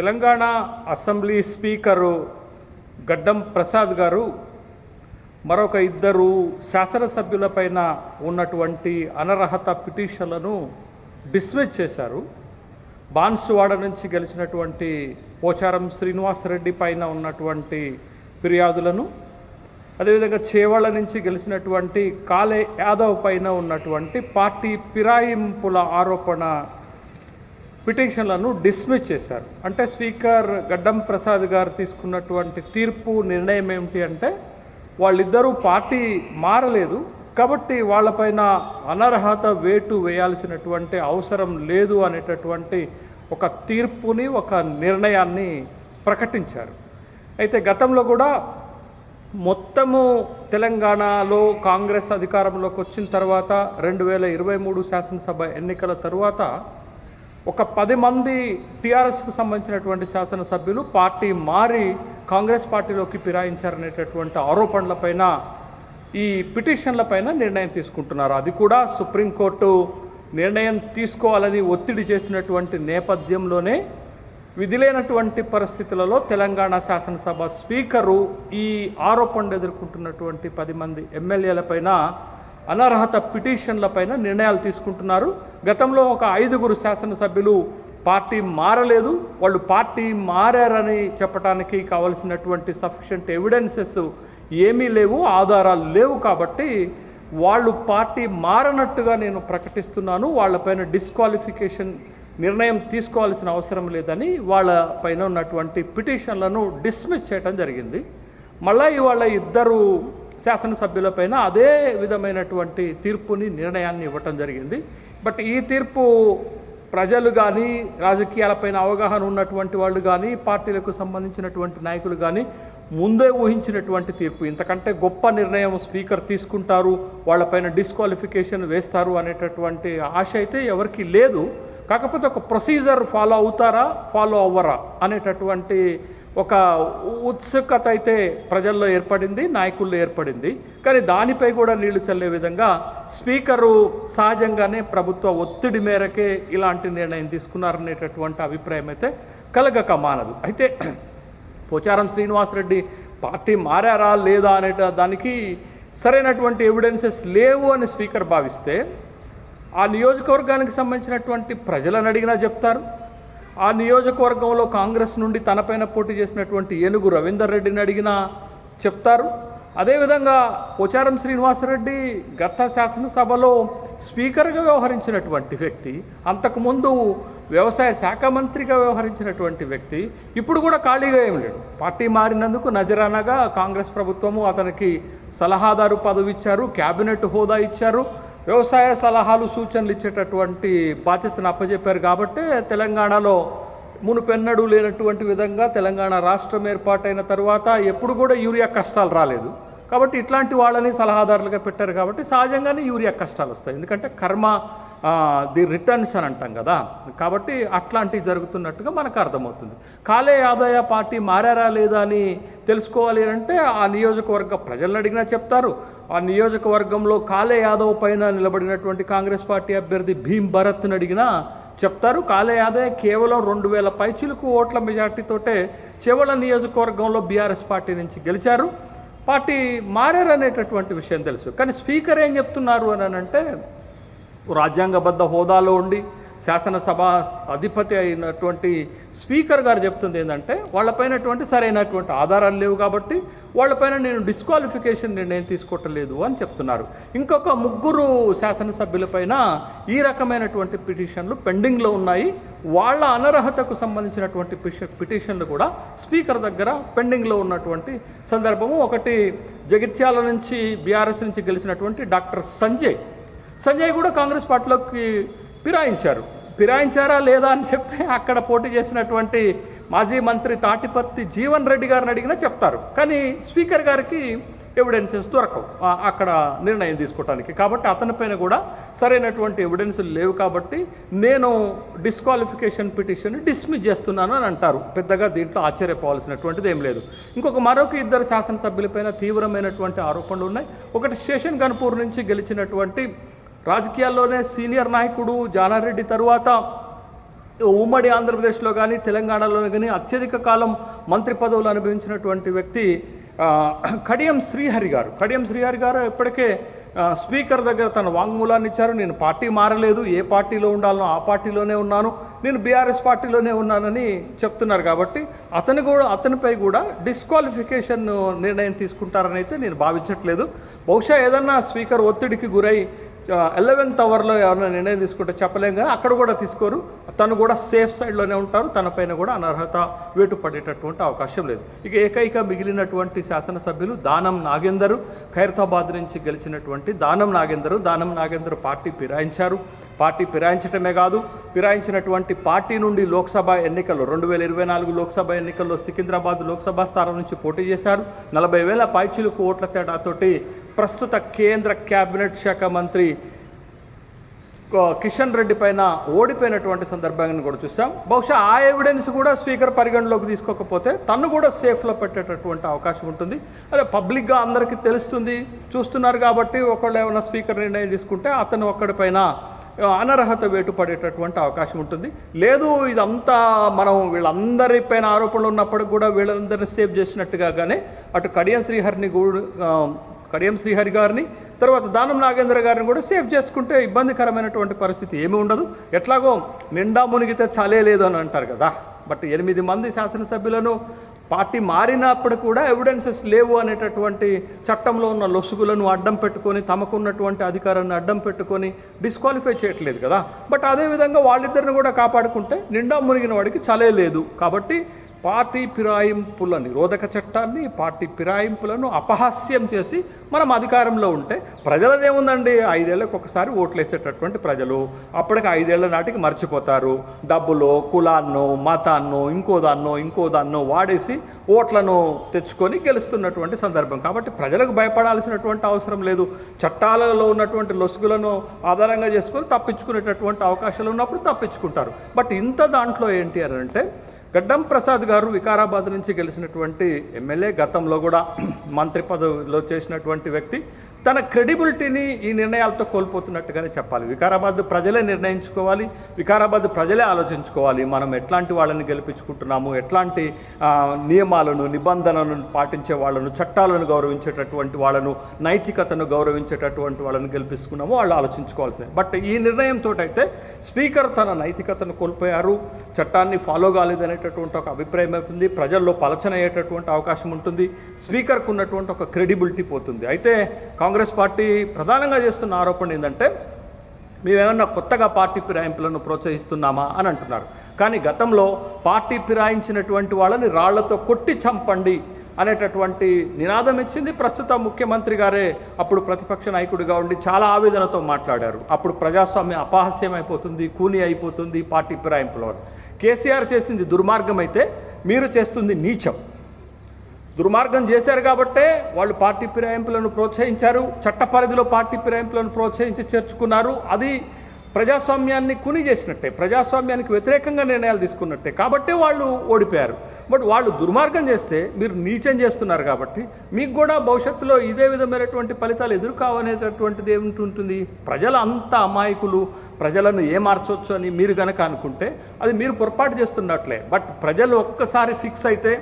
Telangana assembly speaker గడ్డం ప్రసాద్ గారు మరొక ఇద్దరు శాసనసభ్యులపైన ఉన్నటువంటి అనర్హత పిటిషన్లను డిస్మిస్ చేశారు. బాన్సువాడ నుంచి గెలిచినటువంటి పోచారం శ్రీనివాసరెడ్డి పైన ఉన్నటువంటి ఫిర్యాదులను అదేవిధంగా చేవాళ్ళ నుంచి గెలిచినటువంటి కాలే యాదవ్ పైన ఉన్నటువంటి పార్టీ ఫిరాయింపుల ఆరోపణ పిటిషన్లను డిస్మిస్ చేశారు. అంటే స్పీకర్ గడ్డం ప్రసాద్ గారు తీసుకున్నటువంటి తీర్పు నిర్ణయం ఏమిటి అంటే వాళ్ళిద్దరూ పార్టీ మారలేదు కాబట్టి వాళ్ళపైన అనర్హత వేటు వేయాల్సినటువంటి అవసరం లేదు అనేటటువంటి ఒక తీర్పుని ఒక నిర్ణయాన్ని ప్రకటించారు. అయితే గతంలో కూడా మొత్తము తెలంగాణలో కాంగ్రెస్ అధికారంలోకి వచ్చిన తర్వాత రెండు వేల ఇరవై మూడు శాసనసభ ఎన్నికల తరువాత ఒక పది మంది టీఆర్ఎస్కు సంబంధించినటువంటి శాసనసభ్యులు పార్టీ మారి కాంగ్రెస్ పార్టీలోకి ఫిరాయించారనేటటువంటి ఆరోపణలపైన ఈ పిటిషన్లపైన నిర్ణయం తీసుకుంటున్నారు. అది కూడా సుప్రీంకోర్టు నిర్ణయం తీసుకోవాలని ఒత్తిడి చేసినటువంటి నేపథ్యంలోనే విధిలేనటువంటి పరిస్థితులలో తెలంగాణ శాసనసభ స్పీకరు ఈ ఆరోపణలు ఎదుర్కొంటున్నటువంటి పది మంది ఎమ్మెల్యేలపైన అనర్హత పిటిషన్లపైన నిర్ణయాలు తీసుకుంటున్నారు. గతంలో ఒక ఐదుగురు శాసనసభ్యులు పార్టీ మారలేదు. వాళ్ళు పార్టీ మారారని చెప్పడానికి కావలసినటువంటి సఫిషియంట్ ఎవిడెన్సెస్ ఏమీ లేవు ఆధారాలు లేవు కాబట్టి వాళ్ళు పార్టీ మారనట్టుగా నేను ప్రకటిస్తున్నాను. వాళ్ళపైన డిస్క్వాలిఫికేషన్ నిర్ణయం తీసుకోవాల్సిన అవసరం లేదని వాళ్ళ పైన ఉన్నటువంటి పిటిషన్లను డిస్మిస్ చేయడం జరిగింది. మళ్ళీ ఇవాళ ఇద్దరు శాసనసభ్యులపైన అదే విధమైనటువంటి తీర్పుని నిర్ణయాన్ని ఇవ్వటం జరిగింది. బట్ ఈ తీర్పు ప్రజలు కానీ రాజకీయాలపైన అవగాహన ఉన్నటువంటి వాళ్ళు కానీ పార్టీలకు సంబంధించినటువంటి నాయకులు కానీ ముందే ఊహించినటువంటి తీర్పు. ఇంతకంటే గొప్ప నిర్ణయం స్పీకర్ తీసుకుంటారు వాళ్ళపైన డిస్క్వాలిఫికేషన్ వేస్తారు అనేటటువంటి ఆశ అయితే ఎవరికి లేదు. కాకపోతే ఒక ప్రొసీజర్ ఫాలో అవుతారా ఫాలో అవ్వరా అనేటటువంటి ఒక ఉత్సుకత అయితే ప్రజల్లో ఏర్పడింది నాయకుల్లో ఏర్పడింది. కానీ దానిపై కూడా నీళ్ళు చల్లే విధంగా స్పీకరు సహజంగానే ప్రభుత్వ ఒత్తిడి మేరకే ఇలాంటి నిర్ణయం తీసుకున్నారనేటటువంటి అభిప్రాయం అయితే కలగక మానదు. అయితే పోచారం శ్రీనివాసరెడ్డి పార్టీ మారారా లేదా అనేట దానికి సరైనటువంటి ఎవిడెన్సెస్ లేవు అని స్పీకర్ భావిస్తే ఆ నియోజకవర్గానికి సంబంధించినటువంటి ప్రజలను అడిగినా చెప్తారు. ఆ నియోజకవర్గంలో కాంగ్రెస్ నుండి తనపైన పోటీ చేసినటువంటి ఏనుగు రవీందర్ రెడ్డిని అడిగినా చెప్తారు. అదేవిధంగా పోచారం శ్రీనివాసరెడ్డి గత శాసనసభలో స్పీకర్గా వ్యవహరించినటువంటి వ్యక్తి అంతకుముందు వ్యవసాయ శాఖ మంత్రిగా వ్యవహరించినటువంటి వ్యక్తి ఇప్పుడు కూడా ఖాళీగా ఏం లేడు. పార్టీ మారినందుకు నజరానగా కాంగ్రెస్ ప్రభుత్వము అతనికి సలహాదారు పదవి ఇచ్చారు క్యాబినెట్ హోదా ఇచ్చారు. వ్యవసాయ సలహాలు సూచనలు ఇచ్చేటటువంటి బాధ్యతను అప్పజెప్పారు కాబట్టి తెలంగాణలో మునుపెన్నడూ లేనటువంటి విధంగా తెలంగాణ రాష్ట్రం ఏర్పాటైన తర్వాత ఎప్పుడు కూడా యూరియా కష్టాలు రాలేదు. కాబట్టి ఇట్లాంటి వాళ్ళని సలహాదారులుగా పెట్టారు కాబట్టి సహజంగానే యూరియా కష్టాలు వస్తాయి. ఎందుకంటే కర్మ ది రిటర్న్స్ అని అంటాం కదా. కాబట్టి అట్లాంటివి జరుగుతున్నట్టుగా మనకు అర్థమవుతుంది. కాలే ఆదాయ పార్టీ మారారా లేదా అని తెలుసుకోవాలి అంటే ఆ నియోజకవర్గ ప్రజలను అడిగినా చెప్తారు. ఆ నియోజకవర్గంలో కాలే యాదవ్ పైన నిలబడినటువంటి కాంగ్రెస్ పార్టీ అభ్యర్థి భీమ్ భరత్ని అడిగినా చెప్తారు. కాలే యాదవ్ కేవలం రెండు వేల పైచిలకు ఓట్ల మెజార్టీతోటే చెవల నియోజకవర్గంలో బీఆర్ఎస్ పార్టీ నుంచి గెలిచారు. పార్టీ మారారనేటటువంటి విషయం తెలుసు. కానీ స్పీకర్ ఏం చెప్తున్నారు అని అంటే రాజ్యాంగబద్ధ హోదాలో ఉండి శాసనసభ అధిపతి అయినటువంటి స్పీకర్ గారు చెప్తుంది ఏంటంటే వాళ్ళపైనటువంటి సరైనటువంటి ఆధారాలు లేవు కాబట్టి వాళ్ళపైన నేను డిస్క్వాలిఫికేషన్ నిర్ణయం తీసుకోవటం లేదు అని చెప్తున్నారు. ఇంకొక ముగ్గురు శాసనసభ్యులపైన ఈ రకమైనటువంటి పిటిషన్లు పెండింగ్లో ఉన్నాయి. వాళ్ళ అనర్హతకు సంబంధించినటువంటి పిటిషన్లు కూడా స్పీకర్ దగ్గర పెండింగ్లో ఉన్నటువంటి సందర్భము. ఒకటి జగిత్యాల నుంచి బీఆర్ఎస్ నుంచి గెలిచినటువంటి డాక్టర్ సంజయ్. సంజయ్ కూడా కాంగ్రెస్ పార్టీలోకి ఫిరాయించారు. ఫిరాయించారా లేదా అని చెప్తే అక్కడ పోటీ చేసినటువంటి మాజీ మంత్రి తాటిపర్తి జీవన్ రెడ్డి గారిని అడిగినా చెప్తారు. కానీ స్పీకర్ గారికి ఎవిడెన్సెస్ దొరకవు. అక్కడ నిర్ణయం తీసుకోవటానికి. కాబట్టి అతనిపైన కూడా సరైనటువంటి ఎవిడెన్స్ లేవు కాబట్టి నేను డిస్క్వాలిఫికేషన్ పిటిషన్ డిస్మిస్ చేస్తున్నాను అని అంటారు. పెద్దగా దీంట్లో ఆశ్చర్యపోవాల్సినటువంటిది ఏం లేదు. ఇంకొక మరొక ఇద్దరు శాసనసభ్యులపైన తీవ్రమైనటువంటి ఆరోపణలు ఉన్నాయి. ఒకటి శేషన్ గన్పూర్ నుంచి గెలిచినటువంటి రాజకీయాల్లోనే సీనియర్ నాయకుడు జానారెడ్డి తరువాత ఉమ్మడి ఆంధ్రప్రదేశ్లో కానీ తెలంగాణలో కానీ అత్యధిక కాలం మంత్రి పదవులు అనుభవించినటువంటి వ్యక్తి కడియం శ్రీహరి గారు. కడియం శ్రీహరి గారు ఇప్పటికే స్పీకర్ దగ్గర తన వాంగ్మూలాన్ని ఇచ్చారు. నేను పార్టీ మారలేదు. ఏ పార్టీలో ఉండాలనో ఆ పార్టీలోనే ఉన్నాను. నేను బీఆర్ఎస్ పార్టీలోనే ఉన్నానని చెప్తున్నారు కాబట్టి అతను కూడా అతనిపై కూడా డిస్క్వాలిఫికేషన్ నిర్ణయం తీసుకుంటారని అయితే నేను భావించట్లేదు. బహుశా ఏదన్నా స్పీకర్ ఒత్తిడికి గురై ఎలెవెన్త్ అవర్లో ఎవరైనా నిర్ణయం తీసుకుంటే చెప్పలేం కానీ అక్కడ కూడా తీసుకోరు. తను కూడా సేఫ్ సైడ్లోనే ఉంటారు తనపైన కూడా అనర్హత వేటు పడేటటువంటి అవకాశం లేదు. ఇక ఏకైక మిగిలినటువంటి శాసనసభ్యులు దానం నాగేందరు. ఖైరతాబాద్ నుంచి గెలిచినటువంటి దానం నాగేందరు. దానం నాగేందర్ పార్టీ ఫిరాయించారు. పార్టీ ఫిరాయించటమే కాదు ఫిరాయించినటువంటి పార్టీ నుండి లోక్సభ ఎన్నికల్లో రెండు వేల ఇరవై నాలుగు లోక్సభ ఎన్నికల్లో సికింద్రాబాద్ లోక్సభ స్థానం నుంచి పోటీ చేశారు. నలభై వేల పైచిలకు ఓట్ల తేడాతోటి ప్రస్తుత కేంద్ర కేబినెట్ శాఖ మంత్రి కిషన్ రెడ్డి పైన ఓడిపోయినటువంటి సందర్భాన్ని కూడా చూసాం బహుశా ఆ ఎవిడెన్స్ కూడా స్పీకర్ పరిగణలోకి తీసుకోకపోతే తను కూడా సేఫ్లో పెట్టేటటువంటి అవకాశం ఉంటుంది. అదే పబ్లిక్గా అందరికీ తెలుస్తుంది చూస్తున్నారు కాబట్టి ఒకళ్ళు ఏమైనా స్పీకర్ నిర్ణయం తీసుకుంటే అతను ఒక్కడిపైన అనర్హత వేటు పడేటటువంటి అవకాశం ఉంటుంది. లేదు ఇదంతా మనం వీళ్ళందరిపైన ఆరోపణలు ఉన్నప్పటికి కూడా వీళ్ళందరినీ సేవ్ చేసినట్టుగానే అటు కడియం శ్రీహరిని కూడా కడియం శ్రీహరి గారిని తర్వాత దానం నాగేంద్ర గారిని కూడా సేవ్ చేసుకుంటే ఇబ్బందికరమైనటువంటి పరిస్థితి ఏమీ ఉండదు. ఎట్లాగో నిండా మునిగితే చాలే లేదు అని అంటారు కదా. బట్ ఎనిమిది మంది శాసనసభ్యులను పార్టీ మారినప్పుడు కూడా ఎవిడెన్సెస్ లేవు అనేటటువంటి చట్టంలో ఉన్న లొసుగులను అడ్డం పెట్టుకొని తమకున్నటువంటి అధికారాన్ని అడ్డం పెట్టుకొని డిస్క్వాలిఫై చేయట్లేదు కదా. బట్ అదేవిధంగా వాళ్ళిద్దరిని కూడా కాపాడుకుంటే నిండా మునిగిన వాడికి చలే లేదు. కాబట్టి పార్టీ ఫిరాయింపుల నిరోధక చట్టాన్ని పార్టీ ఫిరాయింపులను అపహాస్యం చేసి మనం అధికారంలో ఉంటే ప్రజలదేముందండి? ఐదేళ్ళకు ఒకసారి ఓట్లేసేటటువంటి ప్రజలు. అప్పటికి ఐదేళ్ళ నాటికి మర్చిపోతారు. డబ్బులో కులాన్నో మతాన్నో ఇంకో దాన్నో ఇంకో దాన్నో వాడేసి ఓట్లను తెచ్చుకొని గెలుస్తున్నటువంటి సందర్భం. కాబట్టి ప్రజలకు భయపడాల్సినటువంటి అవసరం లేదు. చట్టాలలో ఉన్నటువంటి లొసుగులను ఆధారంగా చేసుకొని తప్పించుకునేటటువంటి అవకాశాలు ఉన్నప్పుడు తప్పించుకుంటారు. బట్ ఇంత దాంట్లో ఏంటి అని అంటే గడ్డం ప్రసాద్ గారు వికారాబాద్ నుంచి గెలిచినటువంటి ఎమ్మెల్యే గతంలో కూడా మంత్రి పదవిలో చేసినటువంటి వ్యక్తి. తన క్రెడిబిలిటీని ఈ నిర్ణయాలతో కోల్పోతున్నట్టుగానే చెప్పాలి. వికారాబాద్ ప్రజలే నిర్ణయించుకోవాలి వికారాబాద్ ప్రజలే ఆలోచించుకోవాలి. మనం ఎట్లాంటి వాళ్ళని గెలిపించుకుంటున్నాము ఎట్లాంటి నియమాలను నిబంధనలను పాటించే వాళ్ళను చట్టాలను గౌరవించేటటువంటి వాళ్ళను నైతికతను గౌరవించేటటువంటి వాళ్ళని గెలిపించుకున్నాము వాళ్ళు ఆలోచించుకోవాల్సిందే బట్ ఈ నిర్ణయంతో అయితే స్పీకర్ తన నైతికతను కోల్పోయారు. చట్టాన్ని ఫాలో కాలేదనేటటువంటి ఒక అభిప్రాయం అవుతుంది. ప్రజల్లో పలచన అయ్యేటటువంటి అవకాశం ఉంటుంది. స్పీకర్కు ఉన్నటువంటి ఒక క్రెడిబిలిటీ పోతుంది. అయితే కాంగ్రెస్ పార్టీ ప్రధానంగా చేస్తున్న ఆరోపణ ఏంటంటే మేమేమన్నా కొత్తగా పార్టీ ఫిరాయింపులను ప్రోత్సహిస్తున్నామా? అని అంటున్నారు. కానీ గతంలో పార్టీ ఫిరాయించినటువంటి వాళ్ళని రాళ్ళతో కొట్టి చంపండి అనేటటువంటి నినాదం ఇచ్చింది ప్రస్తుత ముఖ్యమంత్రి గారే. అప్పుడు ప్రతిపక్ష నాయకుడిగా ఉండి చాలా ఆవేదనతో మాట్లాడారు. అప్పుడు ప్రజాస్వామ్యం అపహాస్యం అయిపోతుంది కూని అయిపోతుంది పార్టీ ఫిరాయింపుల వల్ల. కేసీఆర్ చేసింది దుర్మార్గం అయితే మీరు చేస్తుంది నీచం. దుర్మార్గం చేశారు కాబట్టే వాళ్ళు పార్టీ ఫిరాయింపులను ప్రోత్సహించారు చట్ట పరిధిలో పార్టీ ఫిరాయింపులను ప్రోత్సహించి చేర్చుకున్నారు. అది ప్రజాస్వామ్యాన్ని కుని చేసినట్టే ప్రజాస్వామ్యానికి వ్యతిరేకంగా నిర్ణయాలు తీసుకున్నట్టే. కాబట్టి వాళ్ళు ఓడిపోయారు. బట్ వాళ్ళు దుర్మార్గం చేస్తే మీరు నీచం చేస్తున్నారు కాబట్టి మీకు కూడా భవిష్యత్తులో ఇదే విధమైనటువంటి ఫలితాలు ఎదుర్కోవనేటటువంటిది ఏమిటి ఉంటుంది? ప్రజలు అంత అమాయకులు ప్రజలను ఏ మార్చవచ్చు అని మీరు కనుక అనుకుంటే అది మీరు పొరపాటు చేస్తున్నట్లే. బట్ ప్రజలు ఒక్కసారి ఫిక్స్ అయితే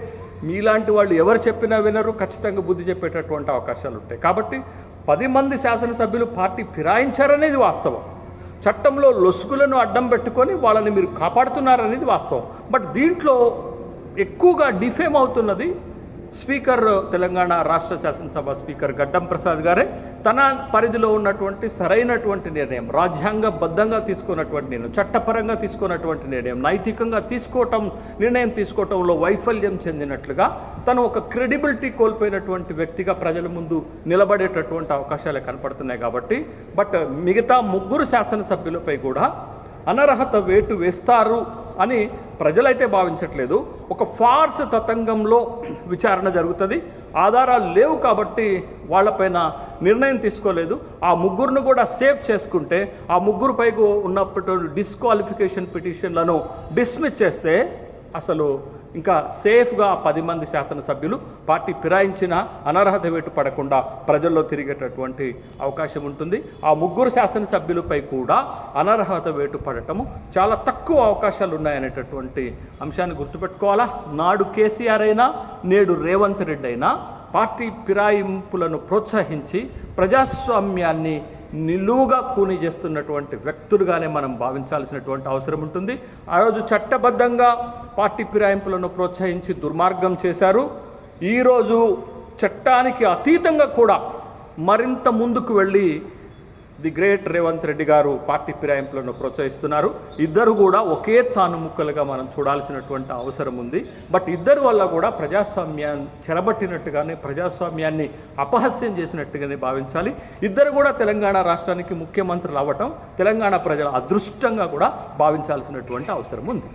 మీలాంటి వాళ్ళు ఎవరు చెప్పినా వినరు ఖచ్చితంగా బుద్ధి చెప్పేటటువంటి అవకాశాలు ఉంటాయి. కాబట్టి పది మంది శాసనసభ్యులు పార్టీ ఫిరాయించారనేది వాస్తవం. చట్టంలో లొసుగులను అడ్డం పెట్టుకొని వాళ్ళని మీరు కాపాడుతున్నారనేది వాస్తవం. బట్ దీంట్లో ఎక్కువగా డిఫేమ్ అవుతున్నది స్పీకర్ తెలంగాణ రాష్ట్ర శాసనసభ స్పీకర్ గడ్డం ప్రసాద్ గారే తన పరిధిలో ఉన్నటువంటి సరైనటువంటి నిర్ణయం రాజ్యాంగబద్ధంగా తీసుకున్నటువంటి నిర్ణయం చట్టపరంగా తీసుకున్నటువంటి నిర్ణయం నైతికంగా తీసుకోవటం నిర్ణయం తీసుకోవటంలో వైఫల్యం చెందినట్లుగా తను ఒక క్రెడిబిలిటీ కోల్పోయినటువంటి వ్యక్తిగా ప్రజల ముందు నిలబడేటటువంటి అవకాశాలు కనపడుతున్నాయి కాబట్టి. బట్ మిగతా ముగ్గురు శాసనసభ్యులపై కూడా అనర్హత వేటు వేస్తారు అని ప్రజలైతే భావించట్లేదు. ఒక ఫార్స్ తతంగంలో విచారణ జరుగుతుంది. ఆధారాలు లేవు కాబట్టి వాళ్ళపైన నిర్ణయం తీసుకోలేదు. ఆ ముగ్గురును కూడా సేవ్ చేసుకుంటే ఆ ముగ్గురుపై ఉన్నప్పటి డిస్క్వాలిఫికేషన్ పిటిషన్లను డిస్మిస్ చేస్తే అసలు ఇంకా సేఫ్గా పది మంది శాసనసభ్యులు పార్టీ ఫిరాయించిన అనర్హత వేటు పడకుండా ప్రజల్లో తిరిగేటటువంటి అవకాశం ఉంటుంది. ఆ ముగ్గురు శాసనసభ్యులపై కూడా అనర్హత వేటు పడటము చాలా తక్కువ అవకాశాలు ఉన్నాయనేటటువంటి అంశాన్ని గుర్తుపెట్టుకోవాలా? నాడు కేసీఆర్ అయినా నేడు రేవంత్ రెడ్డి అయినా పార్టీ ఫిరాయింపులను ప్రోత్సహించి ప్రజాస్వామ్యాన్ని నిలువుగా కూని చేస్తున్నటువంటి వ్యక్తులుగానే మనం భావించాల్సినటువంటి అవసరం ఉంటుంది. ఆ రోజు చట్టబద్ధంగా పార్టీ ఫిరాయింపులను ప్రోత్సహించి దుర్మార్గం చేశారు. ఈరోజు చట్టానికి అతీతంగా కూడా మరింత ముందుకు వెళ్ళి ది గ్రేట్ రేవంత్ రెడ్డి గారు పార్టీ ఫిరాయింపులను ప్రోత్సహిస్తున్నారు. ఇద్దరు కూడా ఒకే తాను ముక్కలుగా మనం చూడాల్సినటువంటి అవసరం ఉంది. బట్ ఇద్దరు వల్ల కూడా ప్రజాస్వామ్యాన్ని చెరబట్టినట్టుగానే ప్రజాస్వామ్యాన్ని అపహాస్యం చేసినట్టుగానే భావించాలి. ఇద్దరు కూడా తెలంగాణ రాష్ట్రానికి ముఖ్యమంత్రులు అవ్వటం తెలంగాణ ప్రజల అదృష్టంగా కూడా భావించాల్సినటువంటి అవసరం ఉంది.